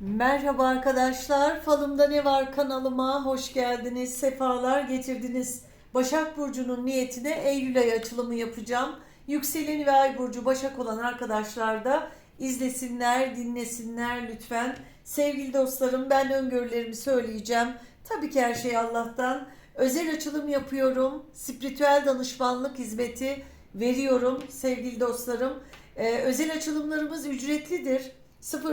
Merhaba arkadaşlar. Falımda ne var kanalıma hoş geldiniz. Sefalar getirdiniz. Başak Burcu'nun niyetine Eylül ayı açılımı yapacağım. Yükseleni ve Ay Burcu Başak olan arkadaşlar da izlesinler, dinlesinler lütfen. Sevgili dostlarım ben öngörülerimi söyleyeceğim. Tabii ki her şey Allah'tan. Özel açılım yapıyorum. Spiritüel danışmanlık hizmeti veriyorum sevgili dostlarım. Ee, özel açılımlarımız ücretlidir.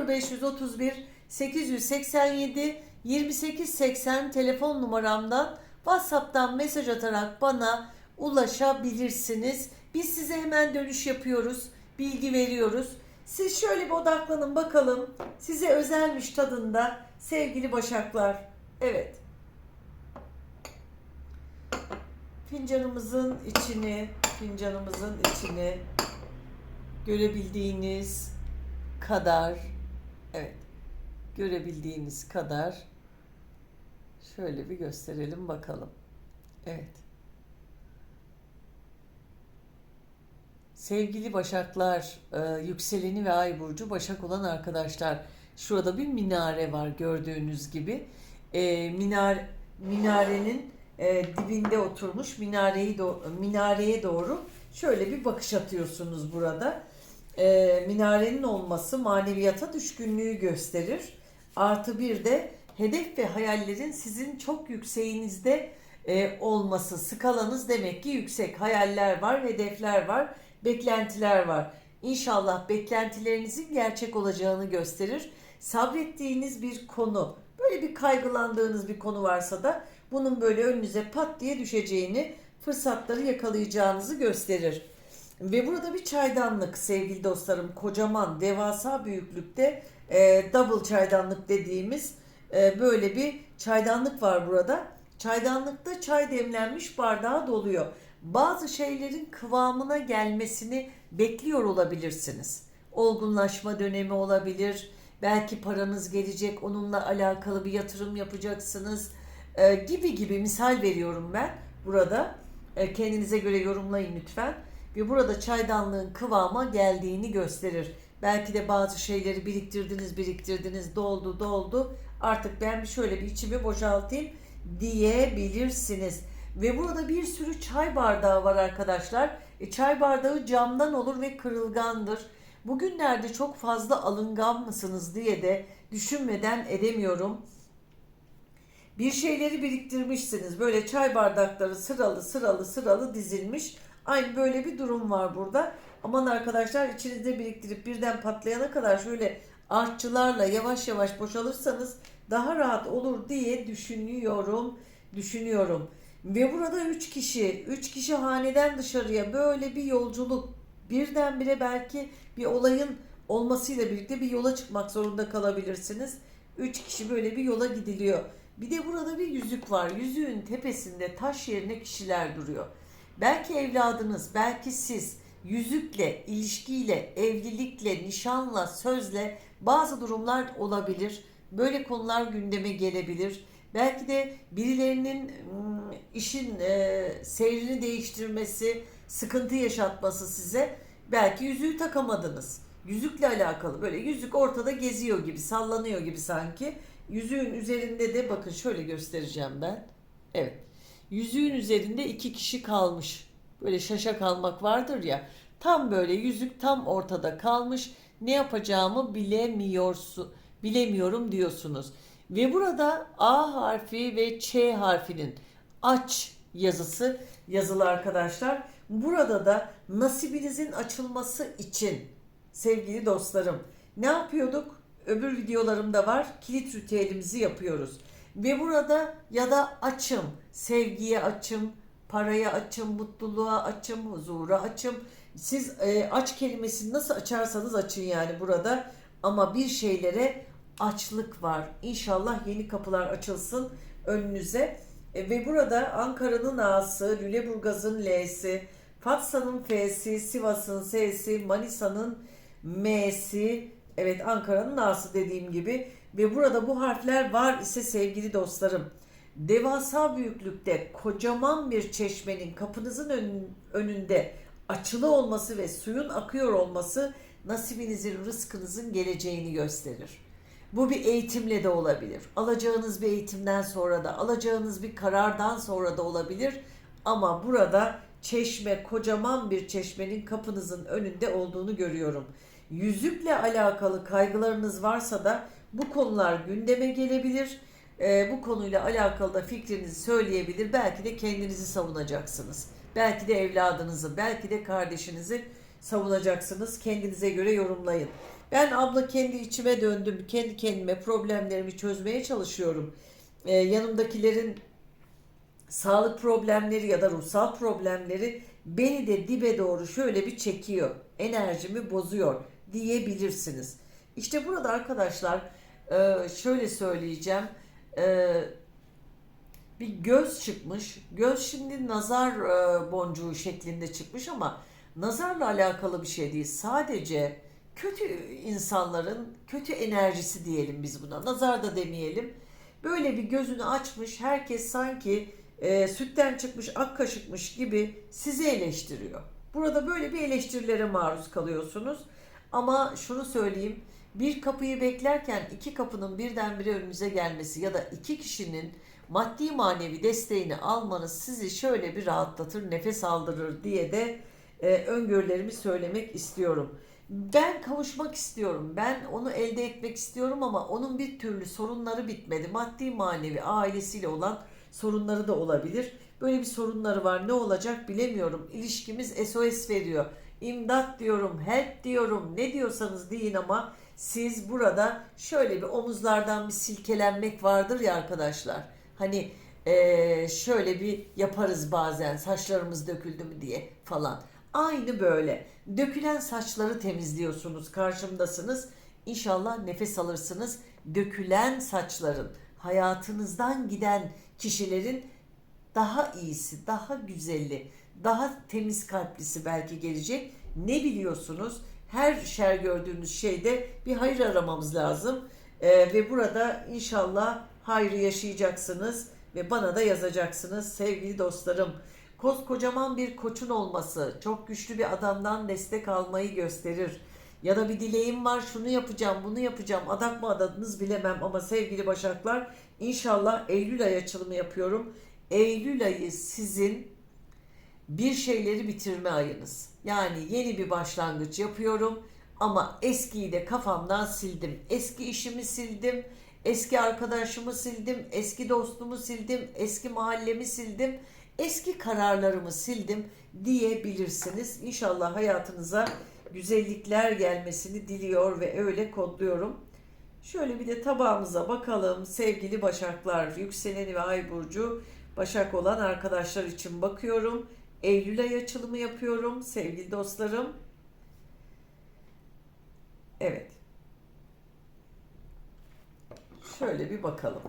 0531 887 2880 telefon numaramdan WhatsApp'tan mesaj atarak bana ulaşabilirsiniz. Biz size hemen dönüş yapıyoruz, bilgi veriyoruz. Siz şöyle bir odaklanın bakalım. Size özelmiş tadında sevgili Başaklar. Evet. Fincanımızın içini, fincanımızın içini görebildiğiniz kadar evet görebildiğiniz kadar şöyle bir gösterelim bakalım. Evet. Sevgili Başaklar, e, yükseleni ve ay burcu Başak olan arkadaşlar, şurada bir minare var gördüğünüz gibi. E, minar minarenin e, dibinde oturmuş minareyi do, minareye doğru şöyle bir bakış atıyorsunuz burada. E, minarenin olması maneviyata düşkünlüğü gösterir. Artı bir de hedef ve hayallerin sizin çok yükseğinizde e, olması. Skalanız demek ki yüksek. Hayaller var, hedefler var, beklentiler var. İnşallah beklentilerinizin gerçek olacağını gösterir. Sabrettiğiniz bir konu, böyle bir kaygılandığınız bir konu varsa da bunun böyle önünüze pat diye düşeceğini, fırsatları yakalayacağınızı gösterir. Ve burada bir çaydanlık sevgili dostlarım, kocaman, devasa büyüklükte e, double çaydanlık dediğimiz e, böyle bir çaydanlık var burada. Çaydanlıkta çay demlenmiş bardağa doluyor. Bazı şeylerin kıvamına gelmesini bekliyor olabilirsiniz. Olgunlaşma dönemi olabilir. Belki paranız gelecek, onunla alakalı bir yatırım yapacaksınız e, gibi gibi misal veriyorum ben burada. E, kendinize göre yorumlayın lütfen. Ve burada çaydanlığın kıvama geldiğini gösterir. Belki de bazı şeyleri biriktirdiniz, biriktirdiniz, doldu, doldu. Artık ben şöyle bir içimi boşaltayım diyebilirsiniz. Ve burada bir sürü çay bardağı var arkadaşlar. E, çay bardağı camdan olur ve kırılgandır. Bugünlerde çok fazla alıngan mısınız diye de düşünmeden edemiyorum. Bir şeyleri biriktirmişsiniz. Böyle çay bardakları sıralı sıralı sıralı dizilmiş. Aynı böyle bir durum var burada. Aman arkadaşlar içinizde biriktirip birden patlayana kadar şöyle artçılarla yavaş yavaş boşalırsanız daha rahat olur diye düşünüyorum. Düşünüyorum. Ve burada 3 kişi, 3 kişi haneden dışarıya böyle bir yolculuk birdenbire belki bir olayın olmasıyla birlikte bir yola çıkmak zorunda kalabilirsiniz. 3 kişi böyle bir yola gidiliyor. Bir de burada bir yüzük var. Yüzüğün tepesinde taş yerine kişiler duruyor. Belki evladınız, belki siz yüzükle, ilişkiyle, evlilikle, nişanla, sözle bazı durumlar olabilir. Böyle konular gündeme gelebilir. Belki de birilerinin işin e, seyrini değiştirmesi, sıkıntı yaşatması size. Belki yüzüğü takamadınız. Yüzükle alakalı böyle yüzük ortada geziyor gibi, sallanıyor gibi sanki. Yüzüğün üzerinde de bakın şöyle göstereceğim ben. Evet. Yüzüğün üzerinde iki kişi kalmış. Böyle şaşa kalmak vardır ya. Tam böyle yüzük tam ortada kalmış. Ne yapacağımı bilemiyorsun, bilemiyorum diyorsunuz. Ve burada A harfi ve Ç harfinin aç yazısı yazılı arkadaşlar. Burada da nasibinizin açılması için sevgili dostlarım ne yapıyorduk? Öbür videolarımda var. Kilit ritüelimizi yapıyoruz. Ve burada ya da açım, sevgiye açım, paraya açım, mutluluğa açım, huzura açım. Siz e, aç kelimesini nasıl açarsanız açın yani burada. Ama bir şeylere açlık var. İnşallah yeni kapılar açılsın önünüze. E, ve burada Ankara'nın A'sı, Lüleburgaz'ın L'si, Fatsa'nın F'si, Sivas'ın S'si, Manisa'nın M'si, evet Ankara'nın A'sı dediğim gibi ve burada bu harfler var ise sevgili dostlarım devasa büyüklükte kocaman bir çeşmenin kapınızın ön- önünde açılı olması ve suyun akıyor olması nasibinizin, rızkınızın geleceğini gösterir. Bu bir eğitimle de olabilir. Alacağınız bir eğitimden sonra da, alacağınız bir karardan sonra da olabilir. Ama burada çeşme, kocaman bir çeşmenin kapınızın önünde olduğunu görüyorum. Yüzükle alakalı kaygılarınız varsa da bu konular gündeme gelebilir. Ee, bu konuyla alakalı da fikrinizi söyleyebilir. Belki de kendinizi savunacaksınız. Belki de evladınızı, belki de kardeşinizi savunacaksınız. Kendinize göre yorumlayın. Ben abla kendi içime döndüm. Kendi kendime problemlerimi çözmeye çalışıyorum. Ee, yanımdakilerin sağlık problemleri ya da ruhsal problemleri beni de dibe doğru şöyle bir çekiyor. Enerjimi bozuyor diyebilirsiniz. İşte burada arkadaşlar e, şöyle söyleyeceğim. E, bir göz çıkmış. Göz şimdi nazar e, boncuğu şeklinde çıkmış ama nazarla alakalı bir şey değil. Sadece kötü insanların kötü enerjisi diyelim biz buna. Nazar da demeyelim. Böyle bir gözünü açmış. Herkes sanki e, sütten çıkmış ak kaşıkmış gibi sizi eleştiriyor. Burada böyle bir eleştirilere maruz kalıyorsunuz. Ama şunu söyleyeyim. Bir kapıyı beklerken iki kapının birdenbire önünüze gelmesi ya da iki kişinin maddi manevi desteğini almanız sizi şöyle bir rahatlatır, nefes aldırır diye de e, öngörülerimi söylemek istiyorum. Ben kavuşmak istiyorum. Ben onu elde etmek istiyorum ama onun bir türlü sorunları bitmedi. Maddi manevi ailesiyle olan sorunları da olabilir. Böyle bir sorunları var. Ne olacak bilemiyorum. İlişkimiz SOS veriyor. İmdat diyorum, help diyorum. Ne diyorsanız deyin ama siz burada şöyle bir omuzlardan bir silkelenmek vardır ya arkadaşlar. Hani eee, şöyle bir yaparız bazen saçlarımız döküldü mü diye falan. Aynı böyle. Dökülen saçları temizliyorsunuz. Karşımdasınız. İnşallah nefes alırsınız. Dökülen saçların, hayatınızdan giden kişilerin daha iyisi, daha güzeli, daha temiz kalplisi belki gelecek. Ne biliyorsunuz? Her şer gördüğünüz şeyde bir hayır aramamız lazım. Ee, ve burada inşallah hayrı yaşayacaksınız ve bana da yazacaksınız sevgili dostlarım. Koskocaman bir koçun olması, çok güçlü bir adamdan destek almayı gösterir. Ya da bir dileğim var, şunu yapacağım, bunu yapacağım. Adak mı adadınız bilemem ama sevgili Başaklar inşallah Eylül ayı açılımı yapıyorum. Eylül ayı sizin bir şeyleri bitirme ayınız. Yani yeni bir başlangıç yapıyorum ama eskiyi de kafamdan sildim. Eski işimi sildim, eski arkadaşımı sildim, eski dostumu sildim, eski mahallemi sildim, eski kararlarımı sildim diyebilirsiniz. İnşallah hayatınıza güzellikler gelmesini diliyor ve öyle kodluyorum. Şöyle bir de tabağımıza bakalım sevgili Başaklar, yükseleni ve ay burcu Başak olan arkadaşlar için bakıyorum. Eylül ay açılımı yapıyorum sevgili dostlarım. Evet. Şöyle bir bakalım.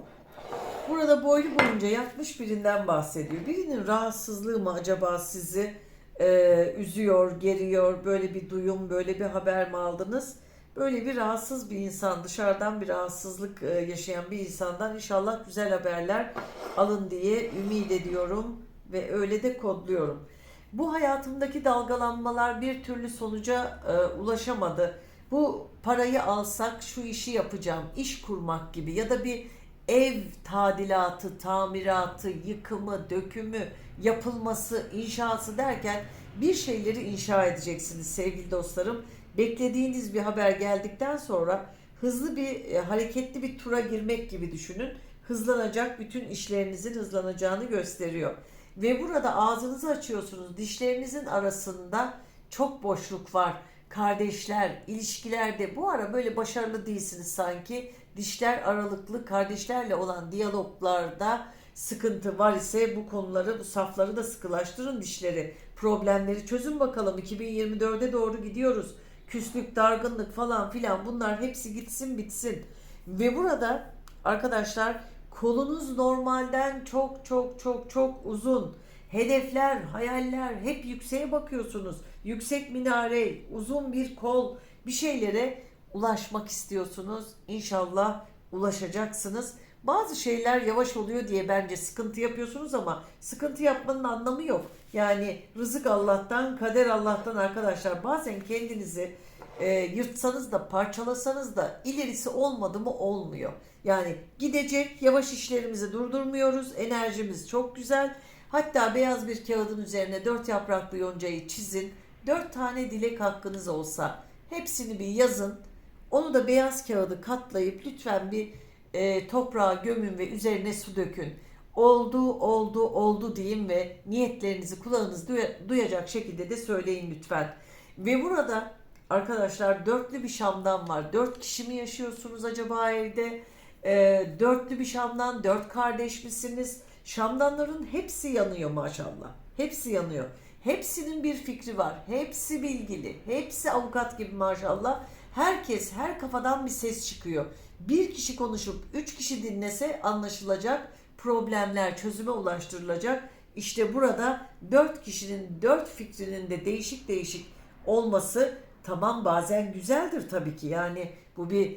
Burada boylu boyunca yatmış birinden bahsediyor. Birinin rahatsızlığı mı acaba sizi e, üzüyor, geriyor, böyle bir duyum, böyle bir haber mi aldınız? Böyle bir rahatsız bir insan, dışarıdan bir rahatsızlık e, yaşayan bir insandan inşallah güzel haberler alın diye ümit ediyorum ve öyle de kodluyorum. Bu hayatımdaki dalgalanmalar bir türlü sonuca e, ulaşamadı. Bu parayı alsak şu işi yapacağım, iş kurmak gibi ya da bir ev tadilatı, tamiratı, yıkımı, dökümü, yapılması, inşası derken bir şeyleri inşa edeceksiniz sevgili dostlarım. Beklediğiniz bir haber geldikten sonra hızlı bir e, hareketli bir tura girmek gibi düşünün. Hızlanacak, bütün işlerinizin hızlanacağını gösteriyor. Ve burada ağzınızı açıyorsunuz. Dişlerinizin arasında çok boşluk var. Kardeşler, ilişkilerde bu ara böyle başarılı değilsiniz sanki. Dişler aralıklı kardeşlerle olan diyaloglarda sıkıntı var ise bu konuları, bu safları da sıkılaştırın dişleri. Problemleri çözün bakalım. 2024'e doğru gidiyoruz. Küslük, dargınlık falan filan bunlar hepsi gitsin bitsin. Ve burada arkadaşlar kolunuz normalden çok çok çok çok uzun. Hedefler, hayaller hep yükseğe bakıyorsunuz. Yüksek minare, uzun bir kol bir şeylere ulaşmak istiyorsunuz. İnşallah ulaşacaksınız. Bazı şeyler yavaş oluyor diye bence sıkıntı yapıyorsunuz ama sıkıntı yapmanın anlamı yok. Yani rızık Allah'tan, kader Allah'tan arkadaşlar. Bazen kendinizi e, yırtsanız da parçalasanız da ilerisi olmadı mı olmuyor. Yani gidecek yavaş işlerimizi durdurmuyoruz. Enerjimiz çok güzel. Hatta beyaz bir kağıdın üzerine dört yapraklı yoncayı çizin. Dört tane dilek hakkınız olsa hepsini bir yazın. Onu da beyaz kağıdı katlayıp lütfen bir e, toprağa gömün ve üzerine su dökün. Oldu, oldu, oldu deyin ve niyetlerinizi kulağınız duya- duyacak şekilde de söyleyin lütfen. Ve burada arkadaşlar dörtlü bir şamdan var. Dört kişi mi yaşıyorsunuz acaba evde? E, dörtlü bir şamdan, dört kardeş misiniz? Şamdanların hepsi yanıyor maşallah. Hepsi yanıyor. Hepsinin bir fikri var. Hepsi bilgili. Hepsi avukat gibi maşallah. Herkes, her kafadan bir ses çıkıyor. Bir kişi konuşup üç kişi dinlese anlaşılacak. Problemler çözüme ulaştırılacak. İşte burada dört kişinin dört fikrinin de değişik değişik olması tamam bazen güzeldir tabii ki. Yani bu bir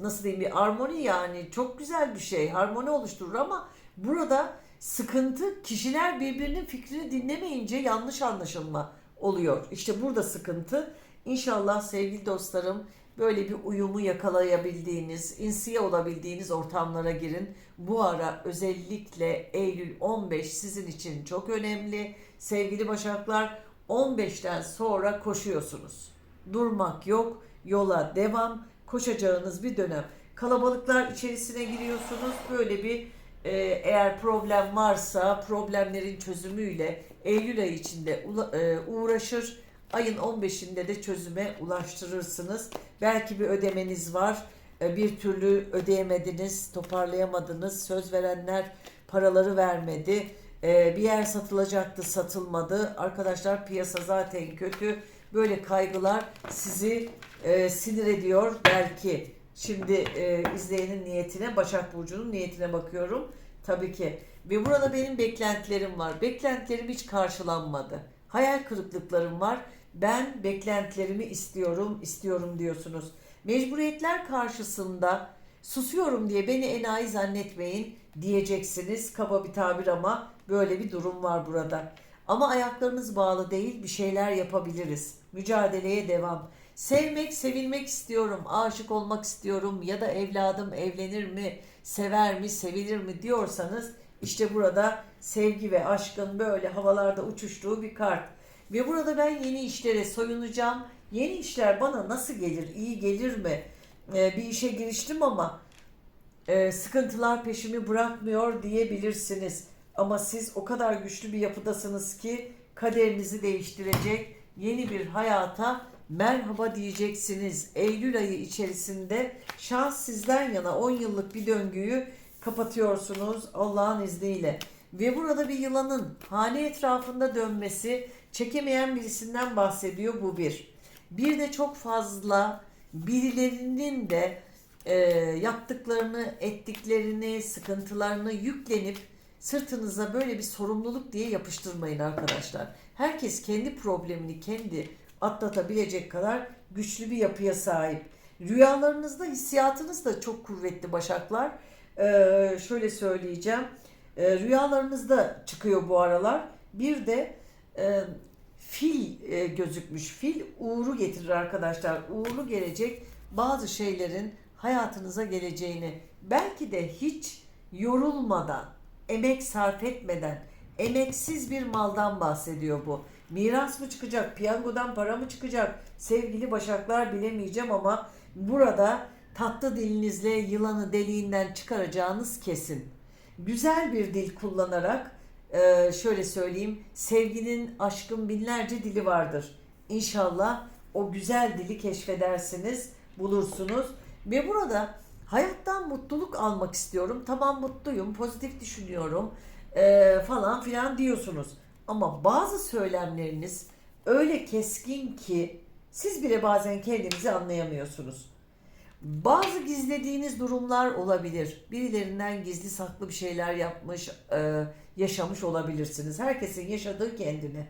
nasıl diyeyim bir armoni yani çok güzel bir şey. Harmoni oluşturur ama burada sıkıntı kişiler birbirinin fikrini dinlemeyince yanlış anlaşılma oluyor. İşte burada sıkıntı. İnşallah sevgili dostlarım böyle bir uyumu yakalayabildiğiniz, insiye olabildiğiniz ortamlara girin. Bu ara özellikle Eylül 15 sizin için çok önemli. Sevgili Başaklar 15'ten sonra koşuyorsunuz. Durmak yok, yola devam, koşacağınız bir dönem. Kalabalıklar içerisine giriyorsunuz. Böyle bir e, eğer problem varsa problemlerin çözümüyle Eylül ayı içinde ula- e, uğraşır. Ayın 15'inde de çözüme ulaştırırsınız. Belki bir ödemeniz var. E, Bir türlü ödeyemediniz, toparlayamadınız. Söz verenler paraları vermedi. E, Bir yer satılacaktı, satılmadı. Arkadaşlar piyasa zaten kötü. Böyle kaygılar sizi e, sinir ediyor belki. Şimdi e, izleyenin niyetine, Başak Burcu'nun niyetine bakıyorum. Tabii ki. Ve burada benim beklentilerim var. Beklentilerim hiç karşılanmadı. Hayal kırıklıklarım var. Ben beklentilerimi istiyorum, istiyorum diyorsunuz. Mecburiyetler karşısında susuyorum diye beni enayi zannetmeyin diyeceksiniz. Kaba bir tabir ama böyle bir durum var burada. Ama ayaklarınız bağlı değil bir şeyler yapabiliriz. Mücadeleye devam. Sevmek, sevilmek istiyorum, aşık olmak istiyorum ya da evladım evlenir mi, sever mi, sevilir mi diyorsanız işte burada sevgi ve aşkın böyle havalarda uçuştuğu bir kart. Ve burada ben yeni işlere soyunacağım. Yeni işler bana nasıl gelir, iyi gelir mi? Ee, bir işe giriştim ama e, sıkıntılar peşimi bırakmıyor diyebilirsiniz. Ama siz o kadar güçlü bir yapıdasınız ki kaderinizi değiştirecek yeni bir hayata merhaba diyeceksiniz. Eylül ayı içerisinde şans sizden yana 10 yıllık bir döngüyü kapatıyorsunuz Allah'ın izniyle. Ve burada bir yılanın hane etrafında dönmesi çekemeyen birisinden bahsediyor bu bir. Bir de çok fazla birilerinin de e, yaptıklarını, ettiklerini, sıkıntılarını yüklenip sırtınıza böyle bir sorumluluk diye yapıştırmayın arkadaşlar. Herkes kendi problemini kendi atlatabilecek kadar güçlü bir yapıya sahip. Rüyalarınızda hissiyatınız da çok kuvvetli başaklar. Ee, şöyle söyleyeceğim. Ee, rüyalarınızda çıkıyor bu aralar. Bir de e, fil e, gözükmüş. Fil uğuru getirir arkadaşlar. Uğurlu gelecek bazı şeylerin hayatınıza geleceğini belki de hiç yorulmadan, emek sarf etmeden, emeksiz bir maldan bahsediyor bu. Miras mı çıkacak, piyangodan para mı çıkacak? Sevgili başaklar bilemeyeceğim ama burada tatlı dilinizle yılanı deliğinden çıkaracağınız kesin. Güzel bir dil kullanarak e, şöyle söyleyeyim, sevginin, aşkın binlerce dili vardır. İnşallah o güzel dili keşfedersiniz, bulursunuz. Ve burada hayattan mutluluk almak istiyorum. Tamam mutluyum, pozitif düşünüyorum e, falan filan diyorsunuz. Ama bazı söylemleriniz öyle keskin ki siz bile bazen kendinizi anlayamıyorsunuz. Bazı gizlediğiniz durumlar olabilir. Birilerinden gizli saklı bir şeyler yapmış, e, yaşamış olabilirsiniz. Herkesin yaşadığı kendine.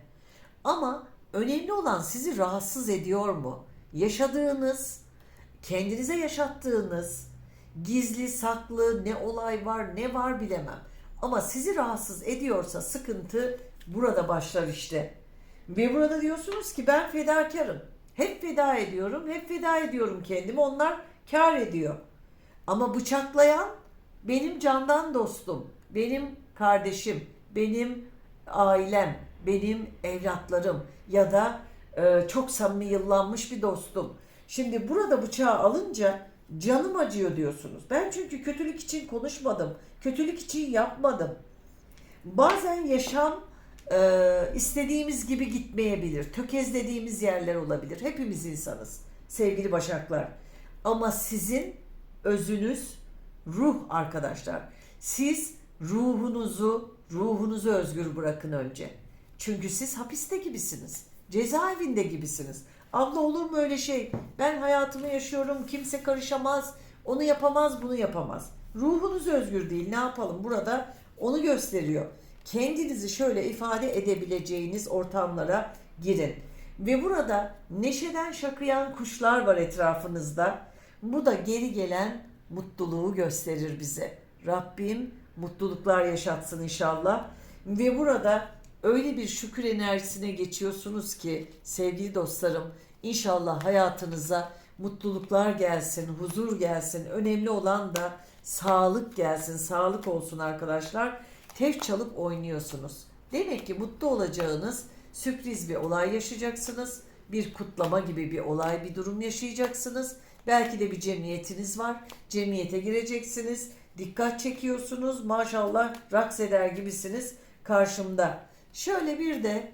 Ama önemli olan sizi rahatsız ediyor mu? Yaşadığınız, kendinize yaşattığınız gizli, saklı ne olay var, ne var bilemem. Ama sizi rahatsız ediyorsa sıkıntı burada başlar işte. Ve burada diyorsunuz ki ben fedakarım. Hep feda ediyorum, hep feda ediyorum kendimi. Onlar kar ediyor. Ama bıçaklayan benim candan dostum, benim kardeşim, benim ailem, benim evlatlarım ya da e, çok samimi yıllanmış bir dostum. Şimdi burada bıçağı alınca canım acıyor diyorsunuz. Ben çünkü kötülük için konuşmadım. Kötülük için yapmadım. Bazen yaşam e, istediğimiz gibi gitmeyebilir. Tökezlediğimiz yerler olabilir. Hepimiz insanız sevgili başaklar. Ama sizin özünüz ruh arkadaşlar. Siz ruhunuzu, ruhunuzu özgür bırakın önce. Çünkü siz hapiste gibisiniz. Cezaevinde gibisiniz. Abla olur mu öyle şey? Ben hayatımı yaşıyorum. Kimse karışamaz. Onu yapamaz, bunu yapamaz. Ruhunuz özgür değil. Ne yapalım? Burada onu gösteriyor. Kendinizi şöyle ifade edebileceğiniz ortamlara girin. Ve burada neşeden şakıyan kuşlar var etrafınızda. Bu da geri gelen mutluluğu gösterir bize. Rabbim mutluluklar yaşatsın inşallah. Ve burada öyle bir şükür enerjisine geçiyorsunuz ki sevgili dostlarım inşallah hayatınıza mutluluklar gelsin, huzur gelsin. Önemli olan da sağlık gelsin, sağlık olsun arkadaşlar. Tef çalıp oynuyorsunuz. Demek ki mutlu olacağınız sürpriz bir olay yaşayacaksınız. Bir kutlama gibi bir olay, bir durum yaşayacaksınız. Belki de bir cemiyetiniz var. Cemiyete gireceksiniz. Dikkat çekiyorsunuz. Maşallah raks eder gibisiniz karşımda. Şöyle bir de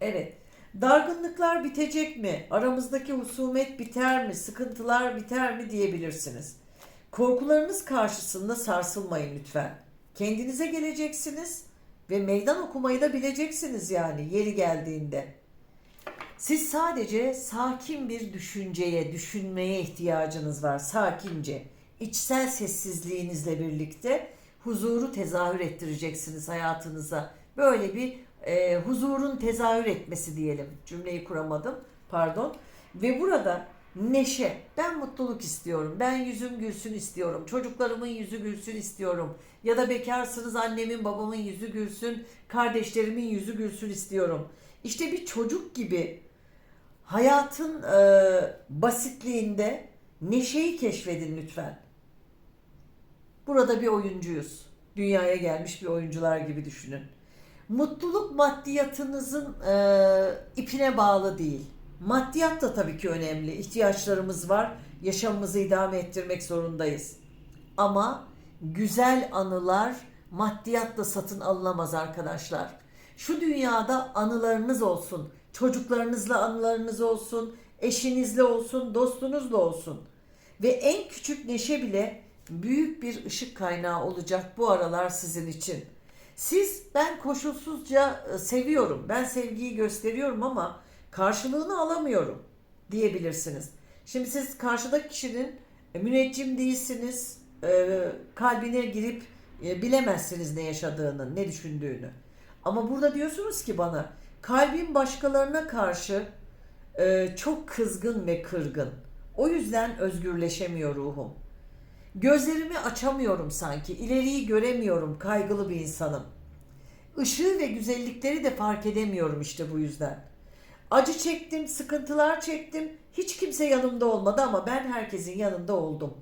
evet dargınlıklar bitecek mi? Aramızdaki husumet biter mi? Sıkıntılar biter mi diyebilirsiniz. Korkularınız karşısında sarsılmayın lütfen. Kendinize geleceksiniz ve meydan okumayı da bileceksiniz yani yeri geldiğinde. Siz sadece sakin bir düşünceye, düşünmeye ihtiyacınız var. Sakince, içsel sessizliğinizle birlikte huzuru tezahür ettireceksiniz hayatınıza. Böyle bir e, huzurun tezahür etmesi diyelim. Cümleyi kuramadım. Pardon. Ve burada neşe. Ben mutluluk istiyorum. Ben yüzüm gülsün istiyorum. Çocuklarımın yüzü gülsün istiyorum. Ya da bekarsınız annemin babamın yüzü gülsün. Kardeşlerimin yüzü gülsün istiyorum. İşte bir çocuk gibi hayatın e, basitliğinde neşeyi keşfedin lütfen. Burada bir oyuncuyuz. Dünyaya gelmiş bir oyuncular gibi düşünün. Mutluluk maddiyatınızın e, ipine bağlı değil. Maddiyat da tabii ki önemli. İhtiyaçlarımız var. Yaşamımızı idame ettirmek zorundayız. Ama güzel anılar maddiyatla satın alınamaz arkadaşlar. Şu dünyada anılarınız olsun. Çocuklarınızla anılarınız olsun. Eşinizle olsun. Dostunuzla olsun. Ve en küçük neşe bile büyük bir ışık kaynağı olacak bu aralar sizin için. Siz ben koşulsuzca e, seviyorum. Ben sevgiyi gösteriyorum ama karşılığını alamıyorum diyebilirsiniz. Şimdi siz karşıdaki kişinin e, müneccim değilsiniz. e, kalbine girip bilemezsiniz ne yaşadığını, ne düşündüğünü. Ama burada diyorsunuz ki bana kalbim başkalarına karşı çok kızgın ve kırgın. O yüzden özgürleşemiyor ruhum. Gözlerimi açamıyorum sanki. İleriyi göremiyorum. Kaygılı bir insanım. Işığı ve güzellikleri de fark edemiyorum işte bu yüzden. Acı çektim, sıkıntılar çektim. Hiç kimse yanımda olmadı ama ben herkesin yanında oldum.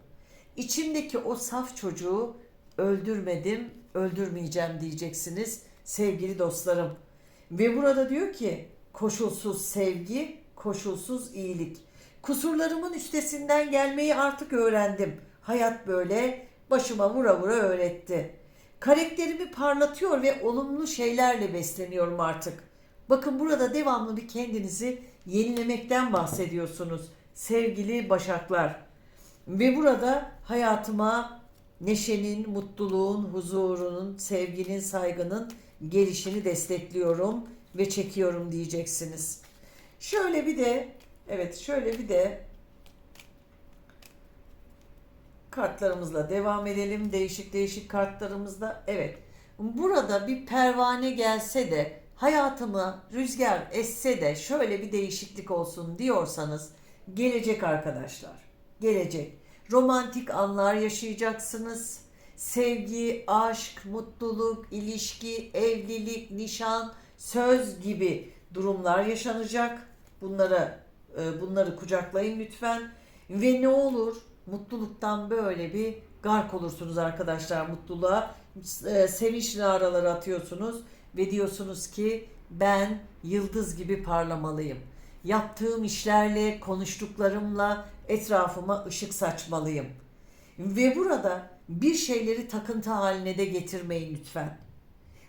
İçimdeki o saf çocuğu öldürmedim, öldürmeyeceğim diyeceksiniz sevgili dostlarım. Ve burada diyor ki koşulsuz sevgi, koşulsuz iyilik. Kusurlarımın üstesinden gelmeyi artık öğrendim. Hayat böyle başıma vura vura öğretti. Karakterimi parlatıyor ve olumlu şeylerle besleniyorum artık. Bakın burada devamlı bir kendinizi yenilemekten bahsediyorsunuz sevgili başaklar. Ve burada hayatıma neşenin, mutluluğun, huzurunun, sevginin, saygının gelişini destekliyorum ve çekiyorum diyeceksiniz. Şöyle bir de evet şöyle bir de kartlarımızla devam edelim. Değişik değişik kartlarımızla. Evet. Burada bir pervane gelse de hayatıma rüzgar esse de şöyle bir değişiklik olsun diyorsanız gelecek arkadaşlar. Gelecek. Romantik anlar yaşayacaksınız. Sevgi, aşk, mutluluk, ilişki, evlilik, nişan, söz gibi durumlar yaşanacak. Bunlara e, bunları kucaklayın lütfen. Ve ne olur mutluluktan böyle bir gark olursunuz arkadaşlar mutluluğa. E, sevinç naraları atıyorsunuz ve diyorsunuz ki ben yıldız gibi parlamalıyım. Yaptığım işlerle, konuştuklarımla etrafıma ışık saçmalıyım. Ve burada bir şeyleri takıntı haline de getirmeyin lütfen.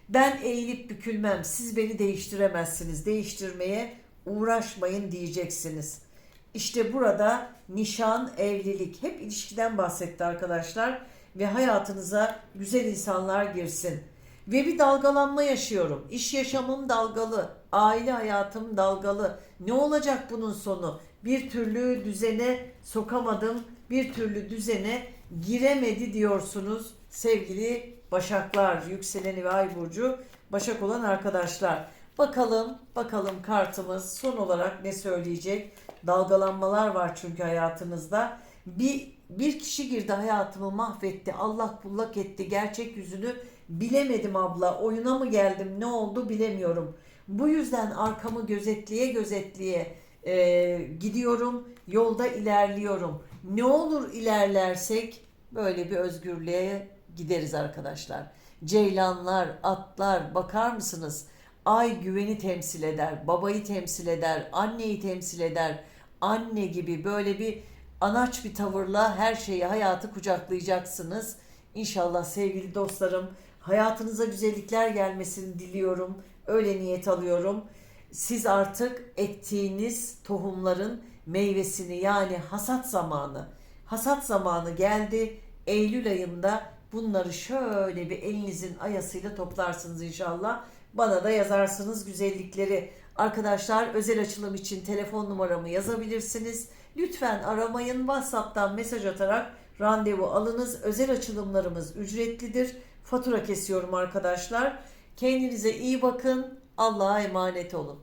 Ben eğilip bükülmem, siz beni değiştiremezsiniz, değiştirmeye uğraşmayın diyeceksiniz. İşte burada nişan, evlilik, hep ilişkiden bahsetti arkadaşlar ve hayatınıza güzel insanlar girsin. Ve bir dalgalanma yaşıyorum. İş yaşamım dalgalı, aile hayatım dalgalı. Ne olacak bunun sonu? Bir türlü düzene sokamadım, bir türlü düzene giremedi diyorsunuz sevgili Başaklar, yükseleni ve ay burcu Başak olan arkadaşlar. Bakalım, bakalım kartımız son olarak ne söyleyecek? Dalgalanmalar var çünkü hayatınızda. Bir bir kişi girdi hayatımı mahvetti, allak bullak etti, gerçek yüzünü bilemedim abla. Oyuna mı geldim, ne oldu bilemiyorum. Bu yüzden arkamı gözetleye gözetleye e, gidiyorum, yolda ilerliyorum. Ne olur ilerlersek böyle bir özgürlüğe gideriz arkadaşlar. Ceylanlar, atlar bakar mısınız? Ay güveni temsil eder, babayı temsil eder, anneyi temsil eder. Anne gibi böyle bir anaç bir tavırla her şeyi, hayatı kucaklayacaksınız. İnşallah sevgili dostlarım hayatınıza güzellikler gelmesini diliyorum. Öyle niyet alıyorum. Siz artık ektiğiniz tohumların meyvesini yani hasat zamanı. Hasat zamanı geldi. Eylül ayında bunları şöyle bir elinizin ayasıyla toplarsınız inşallah. Bana da yazarsınız güzellikleri. Arkadaşlar özel açılım için telefon numaramı yazabilirsiniz. Lütfen aramayın WhatsApp'tan mesaj atarak randevu alınız. Özel açılımlarımız ücretlidir. Fatura kesiyorum arkadaşlar. Kendinize iyi bakın. Allah'a emanet olun.